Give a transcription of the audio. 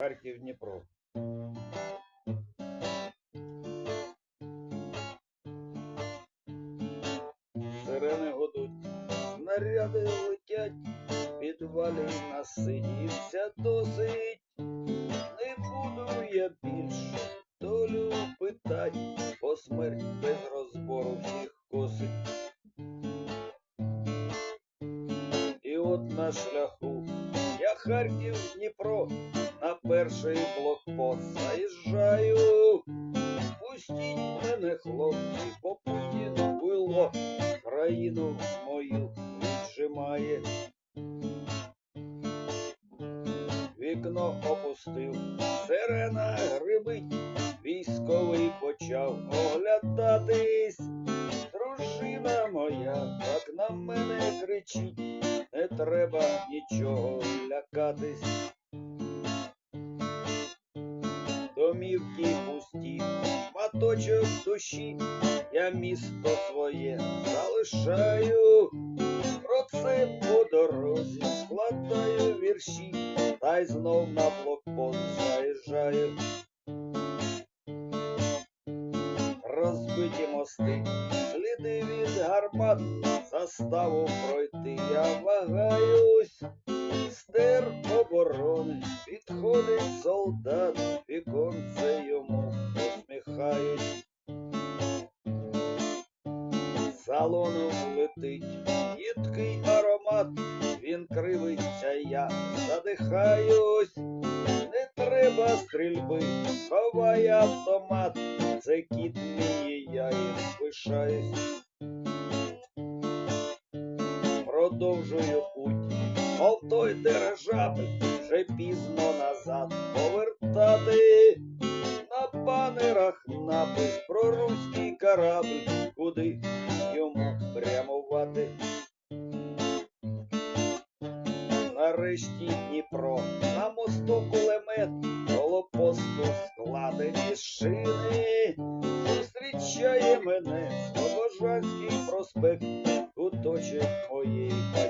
Харків Дніпро. Сирени гудуть, снаряди летять, підвалі насидівся досить. Не буду я більше долю питать, бо смерть без розбору всіх косить. І от на шляху я Харків Дніпро на перший блокпост заїжджаю. Пустіть мене, хлопці, по Путін було, країну мою віджимає. Вікно опустив, сирена грибить, військовий почав оглядатись. Дружина моя так на мене кричить, не треба нічого лякатись. Домівки пусті, шматочок душі, я місто своє залишаю. Про це по дорозі складаю вірші, та й знов на блокпост заїжджаю. Розбиті мости, сліди від гармат, заставу пройти я вагаюсь. Стер Салону летить їдкий аромат, він кривиться, я задихаюсь. Не треба стрільби, ховай автомат, це кіт мій, я їм пишаюсь. Продовжую путь, мов той дирижабль, вже пізно назад напис про руський корабль, куди йому прямувати. Нарешті Дніпро, на мосту кулемет, коло посту складені шини. Зустрічає мене Слобожанський проспект, куточок моєї батьківщини.